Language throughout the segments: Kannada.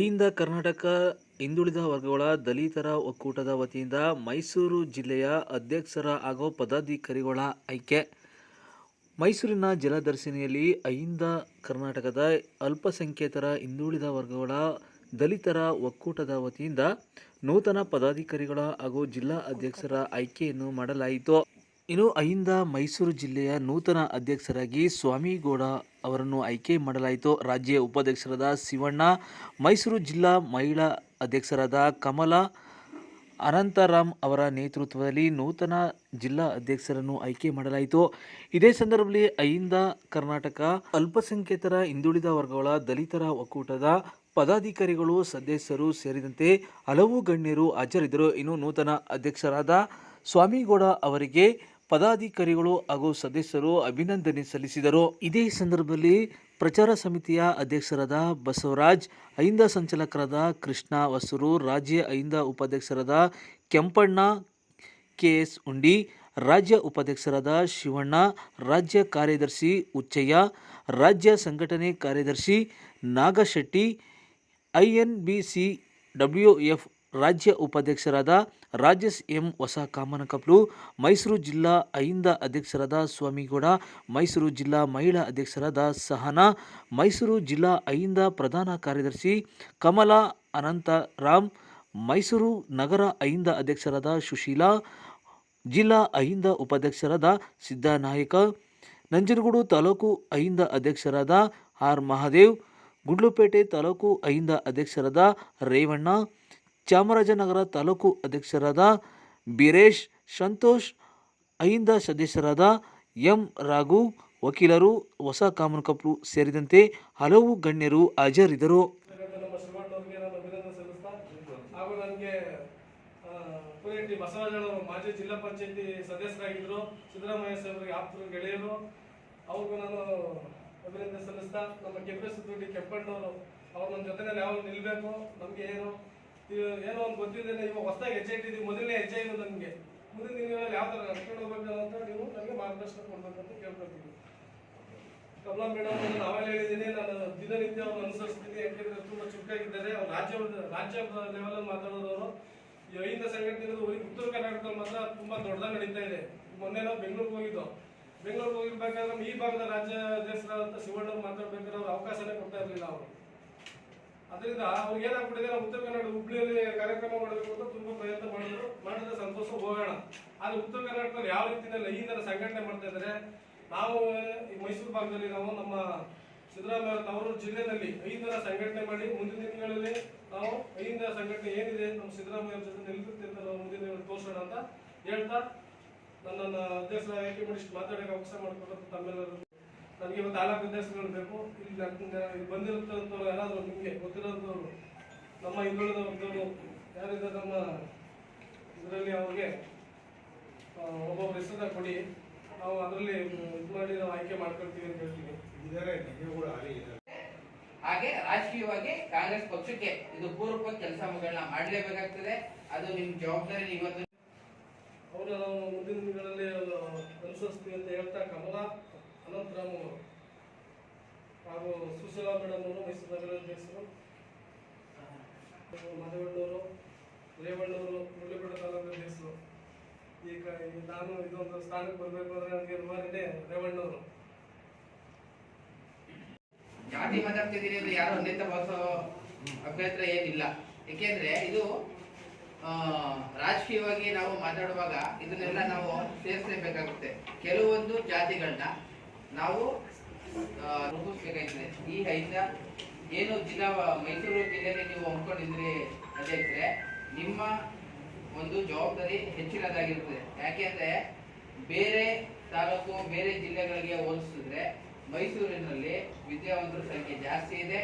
ಅಹಿಂದ ಕರ್ನಾಟಕ ಹಿಂದುಳಿದ ವರ್ಗಗಳ ದಲಿತರ ಒಕ್ಕೂಟದ ವತಿಯಿಂದ ಮೈಸೂರು ಜಿಲ್ಲೆಯ ಅಧ್ಯಕ್ಷರ ಹಾಗೂ ಪದಾಧಿಕಾರಿಗಳ ಆಯ್ಕೆ. ಮೈಸೂರಿನ ಜಲದರ್ಶಿನಿಯಲ್ಲಿ ಅಹಿಂದ ಕರ್ನಾಟಕದ ಅಲ್ಪಸಂಖ್ಯಾತರ ಹಿಂದುಳಿದ ವರ್ಗಗಳ ದಲಿತರ ಒಕ್ಕೂಟದ ವತಿಯಿಂದ ನೂತನ ಪದಾಧಿಕಾರಿಗಳ ಹಾಗೂ ಜಿಲ್ಲಾ ಅಧ್ಯಕ್ಷರ ಆಯ್ಕೆಯನ್ನು ಮಾಡಲಾಯಿತು. ಇನ್ನು ಅಹಿಂದ ಮೈಸೂರು ಜಿಲ್ಲೆಯ ನೂತನ ಅಧ್ಯಕ್ಷರಾಗಿ ಸ್ವಾಮಿಗೌಡ ಅವರನ್ನು ಆಯ್ಕೆ ಮಾಡಲಾಯಿತು. ರಾಜ್ಯ ಉಪಾಧ್ಯಕ್ಷರಾದ ಶಿವಣ್ಣ, ಮೈಸೂರು ಜಿಲ್ಲಾ ಮಹಿಳಾ ಅಧ್ಯಕ್ಷರಾದ ಕಮಲಾ ಅನಂತರಾಮ್ ಅವರ ನೇತೃತ್ವದಲ್ಲಿ ನೂತನ ಜಿಲ್ಲಾ ಅಧ್ಯಕ್ಷರನ್ನು ಆಯ್ಕೆ ಮಾಡಲಾಯಿತು. ಇದೇ ಸಂದರ್ಭದಲ್ಲಿ ಅಹಿಂದ ಕರ್ನಾಟಕ ಅಲ್ಪಸಂಖ್ಯಾತರ ಹಿಂದುಳಿದ ವರ್ಗಗಳ ದಲಿತರ ಒಕ್ಕೂಟದ ಪದಾಧಿಕಾರಿಗಳು, ಸದಸ್ಯರು ಸೇರಿದಂತೆ ಹಲವು ಗಣ್ಯರು ಹಾಜರಿದ್ದರು. ಇನ್ನು ನೂತನ ಅಧ್ಯಕ್ಷರಾದ ಸ್ವಾಮಿಗೌಡ ಅವರಿಗೆ ಪದಾಧಿಕಾರಿಗಳು ಹಾಗೂ ಸದಸ್ಯರು ಅಭಿನಂದನೆ ಸಲ್ಲಿಸಿದರು. ಇದೇ ಸಂದರ್ಭದಲ್ಲಿ ಪ್ರಚಾರ ಸಮಿತಿಯ ಅಧ್ಯಕ್ಷರಾದ ಬಸವರಾಜ್, ಅಹಿಂದ ಸಂಚಾಲಕರಾದ ಕೃಷ್ಣ ಹೊಸೂರು, ರಾಜ್ಯ ಅಹಿಂದ ಉಪಾಧ್ಯಕ್ಷರಾದ ಕೆಂಪಣ್ಣ ಕೆ ಎಸ್ ಉಂಡಿ, ರಾಜ್ಯ ಉಪಾಧ್ಯಕ್ಷರಾದ ಶಿವಣ್ಣ, ರಾಜ್ಯ ಕಾರ್ಯದರ್ಶಿ ಉಚ್ಚಯ್ಯ ರಾಜ್ಯ ಸಂಘಟನೆ ಕಾರ್ಯದರ್ಶಿ Nagashetti, I N B C W F ರಾಜ್ಯ ಉಪಾಧ್ಯಕ್ಷರಾದ ರಾಜೇಶ್ ಎಂ ಹೊಸ ಕಾಮನಕಪ್ಲು ಮೈಸೂರು ಜಿಲ್ಲಾ ಅಹಿಂದ ಅಧ್ಯಕ್ಷರಾದ ಸ್ವಾಮಿಗೌಡ, ಮೈಸೂರು ಜಿಲ್ಲಾ ಮಹಿಳಾ ಅಧ್ಯಕ್ಷರಾದ ಸಹನಾ, ಮೈಸೂರು ಜಿಲ್ಲಾ ಅಹಿಂದ ಪ್ರಧಾನ ಕಾರ್ಯದರ್ಶಿ ಕಮಲಾ ಅನಂತರಾಮ್, ಮೈಸೂರು ನಗರ ಅಹಿಂದ ಅಧ್ಯಕ್ಷರಾದ ಸುಶೀಲಾ, ಜಿಲ್ಲಾ ಅಹಿಂದ ಉಪಾಧ್ಯಕ್ಷರಾದ ಸಿದ್ದನಾಯಕ, ನಂಜನಗೂಡು ತಾಲೂಕು ಅಹಿಂದ ಅಧ್ಯಕ್ಷರಾದ ಆರ್ ಮಹಾದೇವ್, ಗುಂಡ್ಲುಪೇಟೆ ತಾಲೂಕು ಅಹಿಂದ ಅಧ್ಯಕ್ಷರಾದ ರೇವಣ್ಣ ಚಾಮರಾಜನಗರ ತಾಲೂಕು ಅಧ್ಯಕ್ಷರಾದ ಬೀರೇಶ್ ಸಂತೋಷ್ ಅಹಿಂದ ಸದಸ್ಯರಾದ ಎಂ ರಾಘು, ವಕೀಲರು ಹೊಸ ಕಾಮನಕಪ್ಲು ಸೇರಿದಂತೆ ಹಲವು ಗಣ್ಯರು ಹಾಜರಿದ್ದರು. ಬಸವರಾಜನವರು ಮಾಜಿ ಜಿಲ್ಲಾ ಪಂಚಾಯತಿ ಸದಸ್ಯರಾಗಿದ್ದರು ಸಿದ್ದರಾಮಯ್ಯ ಸಾಹೇಬರಿಗೆ ಆಪ್ತರು ಗೆಳೆಯರು. ಅವ್ರಿಗೂ ನಾನು ಅಭಿನಂದನೆ ಸಲ್ಲಿಸ್ತಾ, ನಮ್ಮ ಕೆಂಪೆ ಕೆಪ್ಪಣ್ಣವರು ಕೆಂಪಣ್ಣವರು, ಅವ್ರು ನಮ್ಮ ಜೊತೆನಲ್ಲಿ ಯಾವಾಗ ನಿಲ್ಬೇಕು, ನಮ್ಗೆ ಏನು ಏನೋ ಒಂದು ಗೊತ್ತಿದ್ದೇನೆ ಇವಾಗ ಹೊಸದಾಗಿ ಹೆಜ್ಜೆ ಇಟ್ಟಿದ್ದೀವಿ ಮೊದಲನೇ ಹೆಜ್ಜೆ ಇದು ನನಗೆ ಮುಂದಿನ ದಿನಗಳಲ್ಲಿ ಯಾವ ಥರ ನಡ್ಕೊಂಡು ಹೋಗ್ಬೇಕು ಅಂತ ನೀವು ನನಗೆ ಮಾರ್ಗದರ್ಶನ ಕೊಡ್ಬೇಕಂತ ಕೇಳ್ಕೊಳ್ತೀನಿ ಕಮಲಾ ಮೇಡಮ್ ನಾವೆಲ್ಲ ಹೇಳಿದ್ದೀನಿ, ನಾನು ದಿನನಿತ್ಯ ಅವ್ರನ್ನ ಅನುಸರಿಸ್ತೀನಿ, ಯಾಕೆಂದ್ರೆ ತುಂಬ ಚುರುಕಾಗಿದ್ದಾರೆ ಅವ್ರು ರಾಜ್ಯ ರಾಜ್ಯ ಲೆವೆಲಲ್ಲಿ ಮಾತಾಡೋದವರು. ಈ ಐದ ಸಂಘಟನೆ ಉತ್ತರ ಕರ್ನಾಟಕದಲ್ಲಿ ಮಾತ್ರ ತುಂಬ ದೊಡ್ಡದಾಗಿ ನಡೀತಾ ಇದೆ. ಮೊನ್ನೆ ನಾವು ಬೆಂಗಳೂರಿಗೆ ಹೋಗಿದ್ದು. ಬೆಂಗಳೂರಿಗೆ ಹೋಗಿರ್ಬೇಕಾದ್ರೆ ಈ ಭಾಗದ ರಾಜ್ಯ ಅಧ್ಯಕ್ಷರಾದಂಥ ಶಿವಣ್ಣವ್ರು ಮಾತಾಡ್ಬೇಕಾದ್ರೆ ಅವ್ರು ಅವಕಾಶನೇ ಕೊಡ್ತಾ ಇರಲಿಲ್ಲ ಅವರು. ಅದರಿಂದ ಅವ್ರಿಗೆ ಏನಾಗ್ಬಿಟ್ಟಿದೆ, ನಾವು ಉತ್ತರ ಕನ್ನಡ ಹುಬ್ಳಿಯಲ್ಲಿ ಕಾರ್ಯಕ್ರಮ ಮಾಡಬೇಕು ಅಂತ ತುಂಬಾ ಪ್ರಯತ್ನ ಮಾಡಿದ್ರು. ಮಾಡಿದ್ರೆ ಸಂತೋಷ ಹೋಗೋಣ. ಆದ್ರೆ ಉತ್ತರ ಕರ್ನಾಟಕದಲ್ಲಿ ಯಾವ ರೀತಿಯಲ್ಲಿ ಈ ತರ ಸಂಘಟನೆ ಮಾಡ್ತಾ ಇದ್ದಾರೆ, ನಾವು ಮೈಸೂರು ಭಾಗದಲ್ಲಿ ನಾವು ನಮ್ಮ ಸಿದ್ದರಾಮಯ್ಯ ತವರು ಜಿಲ್ಲೆಯಲ್ಲಿ ಐದರ ಸಂಘಟನೆ ಮಾಡಿ ಮುಂದಿನ ದಿನಗಳಲ್ಲಿ ನಾವು ಐದರ ಸಂಘಟನೆ ಏನಿದೆ ನಮ್ಮ ಸಿದ್ದರಾಮಯ್ಯ ಜೊತೆ ನಿಲ್ಲುತ್ತೆ ಅಂತ ನಾವು ಮುಂದಿನ ದಿನಗಳಲ್ಲಿ ತೋರಿಸೋಣ ಅಂತ ಹೇಳ್ತಾ ನನ್ನನ್ನ ಅಧ್ಯಕ್ಷರ ಆಯ್ಕೆ ಮಾಡಿ ಮಾತಾಡೋಕೆ ಅವಕಾಶ ಮಾಡಿಕೊಟ್ಟು ತಮ್ಮೆಲ್ಲರೂ ನನಗೆ ಇವತ್ತು ತಾಲೂಕು ಅಧ್ಯಕ್ಷರುಗಳು ಬೇಕು. ಇಲ್ಲಿ ನನ್ಗೆ ಬಂದಿರುತ್ತಂಥವ್ರು ಯಾರಾದರೂ ನಿಮಗೆ ಗೊತ್ತಿರೋಂಥವ್ರು ನಮ್ಮ ಹಿಂದುಳಿದ ಯಾರಿದ್ದ ನಮ್ಮ ಇದರಲ್ಲಿ ಅವ್ರಿಗೆ ಒಬ್ಬೊಬ್ಬರ ಹೆಸರನ್ನ ಕೊಡಿ. ನಾವು ಅದರಲ್ಲಿ ಇದು ಮಾಡಿ ನಾವು ಆಯ್ಕೆ ಮಾಡ್ಕೊಳ್ತೀವಿ ಅಂತ ಹೇಳ್ತೀವಿ. ಇದ್ದಾರೆ ನಿಜಗಳು ಇದ್ದಾರೆ ಹಾಗೆ ರಾಜಕೀಯವಾಗಿ ಕಾಂಗ್ರೆಸ್ ಪಕ್ಷಕ್ಕೆ ಇದು ಪೂರ್ವಕ ಕೆಲಸಗಳನ್ನ ಮಾಡಲೇಬೇಕಾಗ್ತದೆ. ಅದು ನಿಮ್ಮ ಜವಾಬ್ದಾರಿ ಇವತ್ತು ಅವರು ನಾವು ಮುಂದಿನ ದಿನಗಳಲ್ಲಿ ಅನುಸರಿಸ್ತೀವಿ ಅಂತ ಹೇಳ್ತಾ ಕಮಲಾ. ಅನಂತರಾಮ್ ಅವರು ಹಾಗೂ ಸುಶೀಲಾ ಮೇಡಮ್ ಅವರು ಮೈಸೂರು ನಗರ ಅಧ್ಯಕ್ಷರು ಮಧುವಣ್ಣವರು ರೇವಣ್ಣವರು ಮುಳ್ಳಿಪೇಟೆ ತಾಲೂಕು ಅಧ್ಯಕ್ಷರು ಈಗ ನಾನು ಇದೊಂದು ಸ್ಥಾನಕ್ಕೆ ಬರಬೇಕು ಅಂದ್ರೆ ನನಗೆ ಇರುವಾಗಲೇ ರೇವಣ್ಣವರು ಜಾತಿ ಅಂದ್ರೆ ಯಾರು ಅನ್ಯತ ಭಾವಿಸೋ ಅಭ್ಯಂತರ ಏನಿಲ್ಲ. ಏಕೆಂದ್ರೆ ಇದು ರಾಜಕೀಯವಾಗಿ ನಾವು ಮಾತಾಡುವಾಗ ಇದನ್ನೆಲ್ಲ ನಾವು ಸೇರಿಸಲೇಬೇಕಾಗುತ್ತೆ. ಕೆಲವೊಂದು ಜಾತಿಗಳನ್ನ ನಾವು ರೂಪಿಸ್ಬೇಕಾಯ್ತದೆ ಈ ಐದ ಏನು ಜಿಲ್ಲಾ, ಮೈಸೂರು ಜಿಲ್ಲೆಯಲ್ಲಿ ನೀವು ಹಮ್ಮಿಕೊಂಡಿದ್ರಿ ಅಧ್ಯಕ್ಷರೇ ನಿಮ್ಮ ಒಂದು ಜವಾಬ್ದಾರಿ ಹೆಚ್ಚಿನದಾಗಿರ್ತದೆ. ಯಾಕೆಂದ್ರೆ ಬೇರೆ ತಾಲೂಕು, ಬೇರೆ ಜಿಲ್ಲೆಗಳಿಗೆ ಹೋಲಿಸಿದ್ರೆ ಮೈಸೂರಿನಲ್ಲಿ ವಿದ್ಯಾವಂತರ ಸಂಖ್ಯೆ ಜಾಸ್ತಿ ಇದೆ.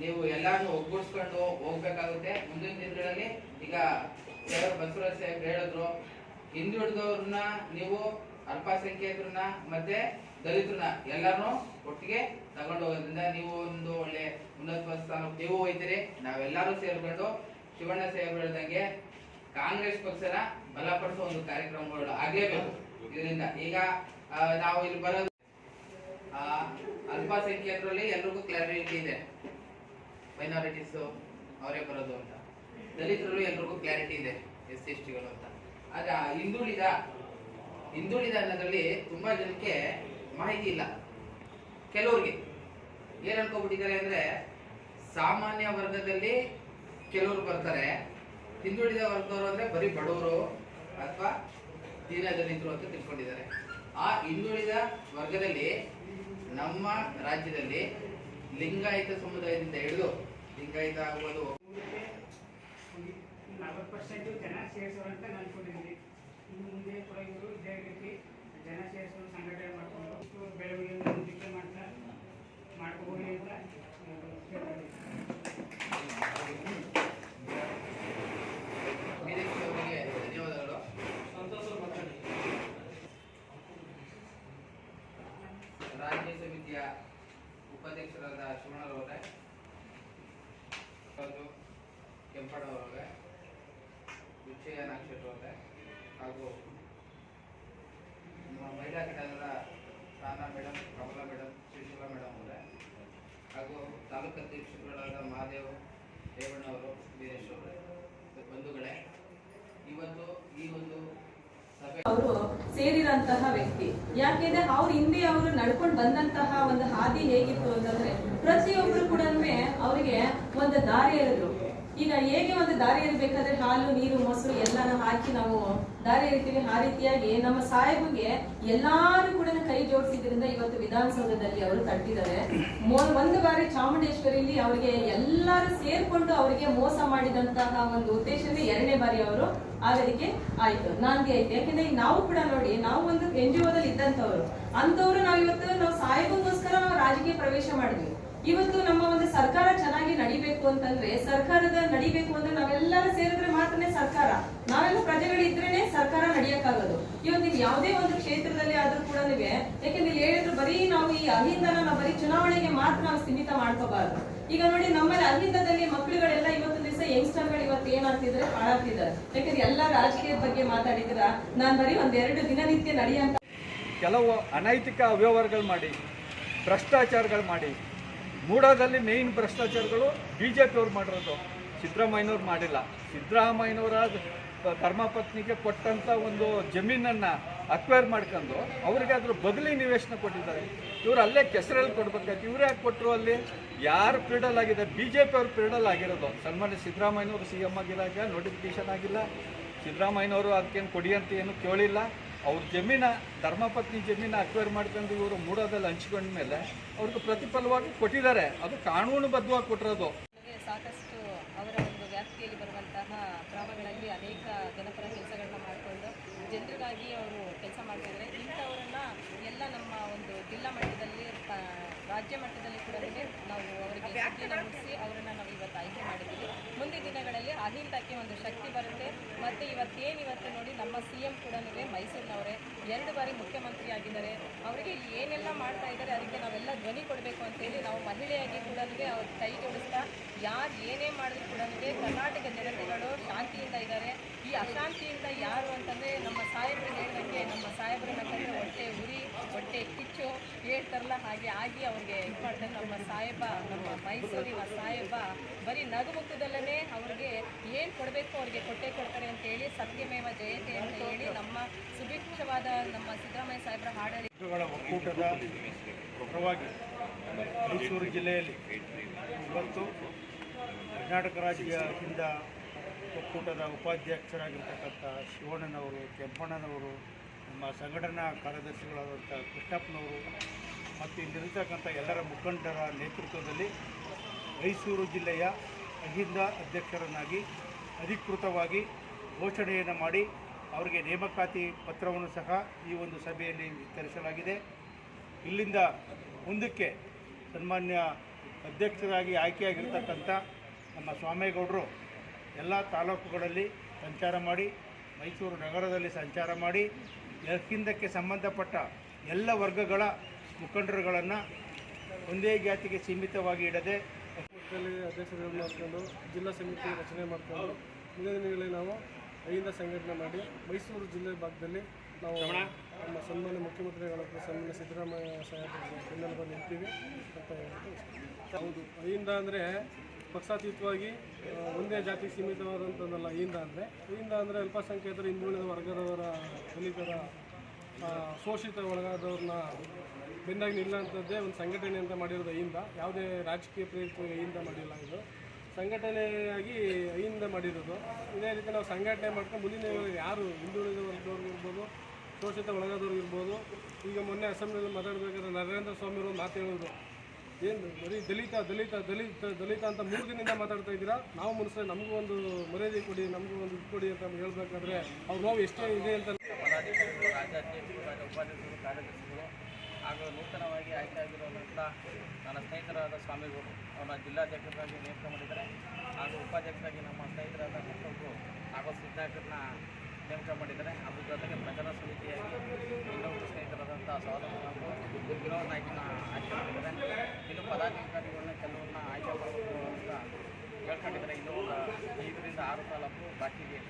ನೀವು ಎಲ್ಲಾನು ಒಗ್ಗೂಡಿಸ್ಕೊಂಡು ಹೋಗ್ಬೇಕಾಗುತ್ತೆ. ಮುಂದಿನ ದಿನಗಳಲ್ಲಿ ಈಗ ಬಸವರಾಜ್ ಸಾಹೇಬ್ ಹೇಳಿದ್ರು, ಹಿಂದುಳಿದವ್ರನ್ನ ನೀವು ಅಲ್ಪಸಂಖ್ಯಾತರನ್ನ ಮತ್ತೆ ದಲಿತರನ್ನ ಎಲ್ಲರನ್ನೂ ಒಟ್ಟಿಗೆ ತಗೊಂಡು ಹೋಗೋದ್ರಿಂದ ನೀವು ಒಂದು ಒಳ್ಳೆ ಉನ್ನತ ಸ್ಥಾನ ನೀವು ಹೋಯ್ತೀರಿ ನಾವೆಲ್ಲರೂ ಸೇರ್ಕೊಂಡು ಶಿವಣ್ಣ ಸಾಹೇಬ್ ಹೇಳ್ದಂಗೆ ಕಾಂಗ್ರೆಸ್ ಪಕ್ಷನ ಬಲಪಡಿಸುವ ಒಂದು ಕಾರ್ಯಕ್ರಮಗಳು ಆಗಲೇಬೇಕು. ಇದರಿಂದ ಈಗ ನಾವು ಇಲ್ಲಿ ಬರೋದು ಅಲ್ಪಸಂಖ್ಯಾತರಲ್ಲಿ ಎಲ್ರಿಗೂ ಕ್ಲಾರಿಟಿ ಇದೆ. ಮೈನಾರಿಟೀಸ್ ಅವರೇ ಬರೋದು ಅಂತ. ದಲಿತರಲ್ಲೂ ಎಲ್ರಿಗೂ ಕ್ಲಾರಿಟಿ ಇದೆ ಎಸ್ ಸಿ ಎಸ್ ಟಿಗಳು ಅಂತ. ಆದ್ರೆ ಹಿಂದುಳಿದ ಹಿಂದುಳಿದ ಅನ್ನೋದ್ರಲ್ಲಿ ತುಂಬಾ ಜನಕ್ಕೆ ಮಾಹಿತಿ ಇಲ್ಲ. ಕೆಲವ್ರಿಗೆ. ಏನ್ ಅನ್ಕೋಬಿಟ್ಟಿದ್ದಾರೆ ಅಂದ್ರೆ ಸಾಮಾನ್ಯ ವರ್ಗದಲ್ಲಿ ಕೆಲವರು ಬರ್ತಾರೆ. ಹಿಂದುಳಿದ ವರ್ಗದವರು ಅಂದ್ರೆ ಬರೀ ಬಡವರು ಅಥವಾ ದೀನದಲ್ಲಿದ್ರು ಅಂತ ತಿಳ್ಕೊಂಡಿದ್ದಾರೆ. ಆ ಹಿಂದುಳಿದ ವರ್ಗದಲ್ಲಿ ನಮ್ಮ ರಾಜ್ಯದಲ್ಲಿ ಲಿಂಗಾಯತ ಸಮುದಾಯದಿಂದ ಹಿಡಿದು ಲಿಂಗಾಯತ ಆಗುವುದು. ನಲವತ್ತು ಅನ್ಕೊಂಡಿದ್ದೀನಿ. ಇನ್ನು ಮುಂದೆ ಕೂಡ ಇದೇ ರೀತಿ ಜನ ಸೇರಿಸ್ಕೊಂಡು ಸಂಘಟನೆ ಮಾಡಿಕೊಂಡು ಇಷ್ಟು ಬೆಳವಣಿಗೆ ಮುಂದಕ್ಕೆ ಮಾಡ್ತಾ ಮಾಡ್ಕೋಬೋಗಿ ಅಂತ ಧನ್ಯವಾದಗಳು ಸಂತೋಷ ರಾಜ್ಯ ಸಮಿತಿಯ ಉಪಾಧ್ಯಕ್ಷರಾದ ಶಿವಣ್ಣರವರೇ ಕೆಂಪಣ್ಣವರವರೇ ವಿಜಯ ನಾಗಶೆಟ್ಟರವರೇ ಹಾಗೂ ಮಹಿಳಾ ಘಟಕದ Rana madam Kamala madam Sushila madam ಅವರೇ, ಹಾಗೂ ತಾಲೂಕು ಅಧ್ಯಕ್ಷರುಗಳಾದ ಮಹಾದೇವ್ ರೇವಣ್ಣವರು ವೀರೇಶ್ ಅವರೇ ಬಂಧುಗಳೇ, ಇವತ್ತು ಈ ಒಂದು ಅವರು ಸೇರಿದಂತಹ ವ್ಯಕ್ತಿ. ಯಾಕೆಂದ್ರೆ ಅವ್ರ ಹಿಂದೆ ಅವರು ನಡ್ಕೊಂಡು ಬಂದಂತಹ ಒಂದು ಹಾದಿ ಹೇಗಿತ್ತು ಅಂತಂದ್ರೆ, ಪ್ರತಿಯೊಬ್ರು ಕೂಡ ಅವರಿಗೆ ಒಂದು ದಾರಿ ಎರೆದ್ರು ಈಗ ಹೇಗೆ ಒಂದು ದಾರಿ ಇರಬೇಕಾದ್ರೆ ಹಾಲು, ನೀರು, ಮೊಸರು ಎಲ್ಲಾನು ಹಾಕಿ ನಾವು ದಾರಿ ಇರ್ತೀವಿ ಆ ರೀತಿಯಾಗಿ ನಮ್ಮ ಸಾಹೇಬ್ಗೆ ಎಲ್ಲಾರು ಕೂಡ ಕೈ ಜೋಡಿಸಿದ್ರಿಂದ ಇವತ್ತು ವಿಧಾನಸೌಧದಲ್ಲಿ ಅವರು ತಟ್ಟಿದ್ದಾರೆ. ಒಂದು ಬಾರಿ ಚಾಮುಂಡೇಶ್ವರಿಲಿ ಅವರಿಗೆ ಎಲ್ಲರೂ ಸೇರ್ಕೊಂಡು ಅವರಿಗೆ ಮೋಸ ಮಾಡಿದಂತಹ ಒಂದು ಉದ್ದೇಶವೇ ಎರಡನೇ ಬಾರಿ ಅವರು ಆಗಲಿಕ್ಕೆ ಆಯ್ತು. ನನ್ಗೆ ಆಯ್ತು. ಯಾಕಂದ್ರೆ ನಾವು ಕೂಡ ನೋಡಿ, ನಾವು ಒಂದು ಎನ್ ಜಿ ಓದಲ್ಲಿ ಇದ್ದಂತವ್ರು ಅಂತವ್ರು ನಾವು ಇವತ್ತು ನಾವು ಸಾಹೇಬಗೋಸ್ಕರ ನಾವು ರಾಜಕೀಯ ಪ್ರವೇಶ ಮಾಡಿದ್ವಿ. ಇವತ್ತು ನಮ್ಮ ಒಂದು ಸರ್ಕಾರ ಚೆನ್ನಾಗಿ ನಡಿಬೇಕು ಅಂತಂದ್ರೆ ಸರ್ಕಾರದ ನಡಿಬೇಕು ಅಂದ್ರೆ ನಾವೆಲ್ಲರೂ ಸೇರಿದ್ರೆ ಮಾತ್ರನೇ ಸರ್ಕಾರ. ನಾವೆಲ್ಲ ಪ್ರಜೆಗಳಿದ್ರೇನೆ ಸರ್ಕಾರ ನಡಿಯಕ್ಕಾಗೋದು. ಇವತ್ತು ನೀವು ಯಾವುದೇ ಒಂದು ಕ್ಷೇತ್ರದಲ್ಲಿ ಆದ್ರೂ ಕೂಡ ಯಾಕಂದ್ರೆ ಇಲ್ಲಿ ಹೇಳಿದ್ರು ಬರೀ ನಾವು ಈ ಅಹಿಂದನ ನಾವು ಬರೀ ಚುನಾವಣೆಗೆ ಮಾತ್ರ ನಾವು ಸೀಮಿತ ಮಾಡ್ಕೋಬಾರ್ದು. ಈಗ ನೋಡಿ ನಮ್ಮಲ್ಲಿ ಅಹಿಂದದಲ್ಲಿ ಮಕ್ಕಳುಗಳೆಲ್ಲ ಇವತ್ತು ದಿವಸ ಯಂಗ್ಸ್ಟರ್ಗಳು ಇವತ್ತು ಏನಾಗ್ತಿದ್ರೆ ಹಾಳಾಗ್ತಿದ್ದಾರೆ. ಯಾಕಂದ್ರೆ ಎಲ್ಲ ರಾಜಕೀಯದ ಬಗ್ಗೆ ಮಾತಾಡಿದ್ರ, ನಾನ್ ಬರೀ ಒಂದೆರಡು ದಿನನಿತ್ಯ ನಡೆಯಂತ ಕೆಲವು ಅನೈತಿಕ ಅವ್ಯವಹಾರಗಳು ಮಾಡಿ, ಭ್ರಷ್ಟಾಚಾರಗಳು ಮಾಡಿ ಮೂಡಾದಲ್ಲಿ ಮೇಯ್ನ್ ಭ್ರಷ್ಟಾಚಾರಗಳು ಬಿ ಜೆ ಪಿಯವ್ರು ಮಾಡಿರೋದು. ಸಿದ್ದರಾಮಯ್ಯನವ್ರು ಮಾಡಿಲ್ಲ. ಸಿದ್ದರಾಮಯ್ಯನವರ ಧರ್ಮಪತ್ನಿಗೆ ಕೊಟ್ಟಂಥ ಒಂದು ಜಮೀನನ್ನು ಅಕ್ವೈರ್ ಮಾಡ್ಕೊಂಡು ಅವ್ರಿಗೆ ಅದ್ರ ಬದಲಿ ನಿವೇಶನ ಕೊಟ್ಟಿದ್ದಾರೆ. ಇವರು ಅಲ್ಲೇ ಕೆಸರಲ್ಲಿ ಕೊಡ್ಬೇಕಾಯ್ತು. ಇವ್ರು ಯಾಕೆ ಕೊಟ್ಟರು ಅಲ್ಲಿ? ಯಾರು ಪೀಡಲ್ ಆಗಿದೆ ಬಿ ಜೆ ಪಿ ಅವ್ರು ಪೀಡಲ್ ಆಗಿರೋದು. ಸನ್ಮಾನ್ಯ ಸಿದ್ದರಾಮಯ್ಯನವರು ಸಿ ಎಂ ಆಗಿಲ್ಲ ನೋಟಿಫಿಕೇಶನ್ ಆಗಿಲ್ಲ. ಸಿದ್ದರಾಮಯ್ಯನವರು ಅದಕ್ಕೇನು ಕೊಡಿ ಅಂತ ಏನು ಕೇಳಿಲ್ಲ. ಅವ್ರ ಜಮೀನ, ಧರ್ಮಪತ್ನಿ ಜಮೀನ ಅಕ್ವೈರ್ ಮಾಡ್ಕೊಂಡು ಇವರು ಮೂಡೋದಲ್ಲಿ ಹಂಚ್ಕೊಂಡ ಮೇಲೆ ಅವ್ರಿಗೆ ಪ್ರತಿಫಲವಾಗಿ ಕೊಟ್ಟಿದ್ದಾರೆ. ಅದು ಕಾನೂನುಬದ್ಧವಾಗಿ ಕೊಟ್ಟಿರೋದು. ಸಾಕಷ್ಟು ಅವರ ಒಂದು ವ್ಯಾಪ್ತಿಯಲ್ಲಿ ಬರುವಂತಹ ಗ್ರಾಮಗಳಲ್ಲಿ ಅನೇಕ ಜನಪರ ಕೆಲಸಗಳನ್ನ ಮಾಡಿಕೊಂಡು ಜನರಿಗಾಗಿ ಅವರು ಕೆಲಸ ಮಾಡ್ತಿದ್ದಾರೆ ಇಂಥವರನ್ನ ಎಲ್ಲ ನಮ್ಮ ಒಂದು ಜಿಲ್ಲಾ ಮಟ್ಟದಲ್ಲಿ ರಾಜ್ಯ ಮಟ್ಟದಲ್ಲಿ ಕೂಡ ನಾವು ಅವರಿಗೆ ಅವರನ್ನ ಆಯ್ಕೆ ಮಾಡಿದ್ದೀವಿ. ಮುಂದಿನ ದಿನಗಳಲ್ಲಿ ಅಹಿಂದಕ್ಕೆ ಒಂದು ಶಕ್ತಿ ಬರುತ್ತೆ. ಮತ್ತು ಇವತ್ತೇನು ಇವತ್ತು ನೋಡಿ ನಮ್ಮ ಸಿ ಎಂ ಕೂಡ ಮೈಸೂರಿನವರೇ ಎರಡು ಬಾರಿ ಮುಖ್ಯಮಂತ್ರಿ ಆಗಿದ್ದಾರೆ ಅವರಿಗೆ ಏನೆಲ್ಲ ಮಾಡ್ತಾ ಇದ್ದಾರೆ ಅದಕ್ಕೆ ನಾವೆಲ್ಲ ಧ್ವನಿ ಕೊಡಬೇಕು ಅಂತೇಳಿ ನಾವು ಮಹಿಳೆಯಾಗಿ ಕೂಡ ಅವ್ರ ಕೈ ಜೋಡಿಸ್ತಾ ಯಾರು ಏನೇ ಮಾಡಿದ್ರು ಕೂಡ ಕರ್ನಾಟಕ ಜನತೆಗಳು ಶಾಂತಿಯಿಂದ ಇದ್ದಾರೆ. ಈ ಅಶಾಂತಿಯಿಂದ ಯಾರು ಅಂತಂದರೆ ನಮ್ಮ ಸಾಹೇಬರು ಹೇಳಿದಂಗೆ ನಮ್ಮ ಸಾಹೇಬರು ಕಂಡ್ರೆ ಹೊಟ್ಟೆ ಕಿಚ್ಚು ಹೇಳ್ತಾರಲ್ಲ, ಹಾಗೆ ಆಗಿ ಅವ್ರಿಗೆ ಇದು ನಮ್ಮ ಸಾಹೇಬ, ನಮ್ಮ ಮೈಸೂರಿನ ಸಾಹೇಬ, ಬರೀ ನಗುಮುಖದಲ್ಲೇ ಅವ್ರಿಗೆ ಏನು ಕೊಡಬೇಕು ಅವ್ರಿಗೆ ಕೊಟ್ಟೆ ಕೊಡ್ತಾರೆ ಅಂತೇಳಿ ಸತ್ಯಮೇವ ಜಯಂತಿ ಅಂತ ಹೇಳಿ ನಮ್ಮ ಸುಭಿಕ್ಷವಾದ ನಮ್ಮ ಸಿದ್ದರಾಮಯ್ಯ ಸಾಹೇಬರ ಪರವಾಗಿ ಮೈಸೂರು ಜಿಲ್ಲೆಯಲ್ಲಿ ಇವತ್ತು ಕರ್ನಾಟಕ ರಾಜ್ಯದಿಂದ ಒಕ್ಕೂಟದ ಉಪಾಧ್ಯಕ್ಷರಾಗಿರ್ತಕ್ಕಂಥ ಶಿವಣ್ಣನವರು, ಕೆಂಪಣ್ಣನವರು ನಮ್ಮ ಸಂಘಟನಾ ಕಾರ್ಯದರ್ಶಿಗಳಾದಂಥ ಕೃಷ್ಣಪ್ಪನವರು ಮತ್ತು ಇಲ್ಲಿರ್ತಕ್ಕಂಥ ಎಲ್ಲರ ಮುಖಂಡರ ನೇತೃತ್ವದಲ್ಲಿ ಮೈಸೂರು ಜಿಲ್ಲೆಯ ಅಹಿಂದ ಅಧ್ಯಕ್ಷರನ್ನಾಗಿ ಅಧಿಕೃತವಾಗಿ ಘೋಷಣೆಯನ್ನು ಮಾಡಿ ಅವರಿಗೆ ನೇಮಕಾತಿ ಪತ್ರವನ್ನು ಸಹ ಈ ಒಂದು ಸಭೆಯಲ್ಲಿ ವಿತರಿಸಲಾಗಿದೆ. ಇಲ್ಲಿಂದ ಮುಂದಕ್ಕೆ ಸನ್ಮಾನ್ಯ ಅಧ್ಯಕ್ಷರಾಗಿ ಆಯ್ಕೆಯಾಗಿರ್ತಕ್ಕಂಥ ನಮ್ಮ ಸ್ವಾಮೇಗೌಡರು ಎಲ್ಲ ತಾಲೂಕುಗಳಲ್ಲಿ ಸಂಚಾರ ಮಾಡಿ ಮೈಸೂರು ನಗರದಲ್ಲಿ ಸಂಚಾರ ಮಾಡಿ ಹಿಂದಕ್ಕೆ ಸಂಬಂಧಪಟ್ಟ ಎಲ್ಲ ವರ್ಗಗಳ ಮುಖಂಡರುಗಳನ್ನು ಒಂದೇ ಜಾತಿಗೆ ಸೀಮಿತವಾಗಿ ಇಡದೆ ಒಕ್ಕೂಟದಲ್ಲಿ ಮಾಡಿಕೊಂಡು, ಜಿಲ್ಲಾ ಸಮಿತಿ ರಚನೆ ಮಾಡಿಕೊಂಡು, ಮುಂದಿನ ದಿನಗಳಲ್ಲಿ ನಾವು ಐದಿಂದ ಸಂಘಟನೆ ಮಾಡಿ ಮೈಸೂರು ಜಿಲ್ಲೆ ಭಾಗದಲ್ಲಿ ನಾವು ನಮ್ಮ ಸನ್ಮಾನ್ಯ ಮುಖ್ಯಮಂತ್ರಿಗಳ ಸನ್ಮಾನ್ಯ ಸಿದ್ದರಾಮಯ್ಯ ಸಾಹೇಬರ ಬೆನ್ನೆಲುಬು ನಿಂತೀವಿ ಅಂತ ಹೇಳ್ಬಿಟ್ಟು. ಹೌದು ಅಲ್ಲಿಂದ ಅಂದರೆ ಪಕ್ಷಾತೀತವಾಗಿ ಒಂದೇ ಜಾತಿ ಸೀಮಿತವಾದಂಥದ್ದಲ್ಲ ಈಂದ ಅಂದರೆ. ಈಂದ ಅಂದರೆ ಅಲ್ಪಸಂಖ್ಯಾತರು ಹಿಂದುಳಿದ ವರ್ಗದವರ, ದಲಿತರ ಶೋಷಿತ ಒಳಗಾದವ್ರನ್ನ ಬೆನ್ನಾಗಿ ನಿಲ್ಲಂಥದ್ದೇ ಒಂದು ಸಂಘಟನೆ ಅಂತ ಮಾಡಿರೋದು ಹಿಂದ ಯಾವುದೇ ರಾಜಕೀಯ ಪ್ರೇರಿತ ಹಿಂದ ಮಾಡಿಲ್ಲ ಇದು. ಸಂಘಟನೆಯಾಗಿ ಹಿಂದ ಮಾಡಿರೋದು. ಇದೇ ರೀತಿ ನಾವು ಸಂಘಟನೆ ಮಾಡ್ಕೊಂಡು ಮುಂದಿನ ಯಾರು ಹಿಂದುಳಿದ ವರ್ಗದವ್ರು ಇರ್ಬೋದು, ಶೋಷಿತ ಒಳಗಾದವ್ರು ಇರ್ಬೋದು, ಈಗ ಮೊನ್ನೆ ಅಸೆಂಬ್ಲಿಯಲ್ಲಿ ಮಾತಾಡಬೇಕಾದ್ರೆ ನರೇಂದ್ರ ಸ್ವಾಮಿ ಅವರು ಮಾತು ಹೇಳಿದ್ರು ಏನು ಬರೀ ದಲಿತ ದಲಿತ ದಲಿತ ದಲಿತ ಅಂತ ಮೂರು ದಿನದಿಂದ ಮಾತಾಡ್ತಾ ಇದ್ದೀರಾ? ನಾವು ಮನಸ್ಸಲ್ಲಿ ನಮಗೂ ಒಂದು ಮರ್ಯಾದೆ ಕೊಡಿ, ನಮಗೂ ಒಂದು ಇದು ಕೊಡಿ ಅಂತ ಹೇಳ್ಬೇಕಾದ್ರೆ ಅವ್ರ ನೋವು ಎಷ್ಟೇ ಇದೆ ಅಂತ ರಾಜ್ಯಾಧ್ಯಕ್ಷರು ರಾಜ್ಯ ಉಪಾಧ್ಯಕ್ಷರು, ಕಾರ್ಯದರ್ಶಿಗಳು, ಹಾಗೂ ನೂತನವಾಗಿ ಆಯ್ಕೆಯಾಗಿರುವಂಥ ನನ್ನ ಸ್ನೇಹಿತರಾದ ಸ್ವಾಮಿಗಳು ಅವನ ಜಿಲ್ಲಾಧ್ಯಕ್ಷರಾಗಿ ನೇಮಕ ಮಾಡಿದ್ದಾರೆ. ಹಾಗೂ ಉಪಾಧ್ಯಕ್ಷರಾಗಿ ನಮ್ಮ ಸ್ನೇಹಿತರಾದ ಮತ್ತೊಬ್ಬರು ಹಾಗೂ ಸಿದ್ಧಾರ್ಥರನ್ನ ನೇಮಕ ಮಾಡಿದ್ದಾರೆ. ಅದ್ರ ಜೊತೆಗೆ ಪ್ರಚಾರ ಸಮಿತಿಯಾಗಿ ಇನ್ನೊಬ್ಬರು ಸ್ನೇಹಿತರಾದಂಥ ಸಹೋದರ ವಿನೋದ್ ನಾಯ್ಕನ ಆಯ್ಕೆ ಮಾಡಿದ್ದಾರೆ. ಇನ್ನು ಪದಾಧಿಕಾರಿಗಳನ್ನ ಕೆಲವನ್ನ ಆಯ್ಕೆ ಮಾಡಬೇಕು ಅಂತ ಹೇಳ್ಕೊಂಡಿದ್ದಾರೆ. ಇನ್ನೂ ಐದರಿಂದ ಆರು ತಾಲೂಕು ಬಾಕಿ ಇದೆ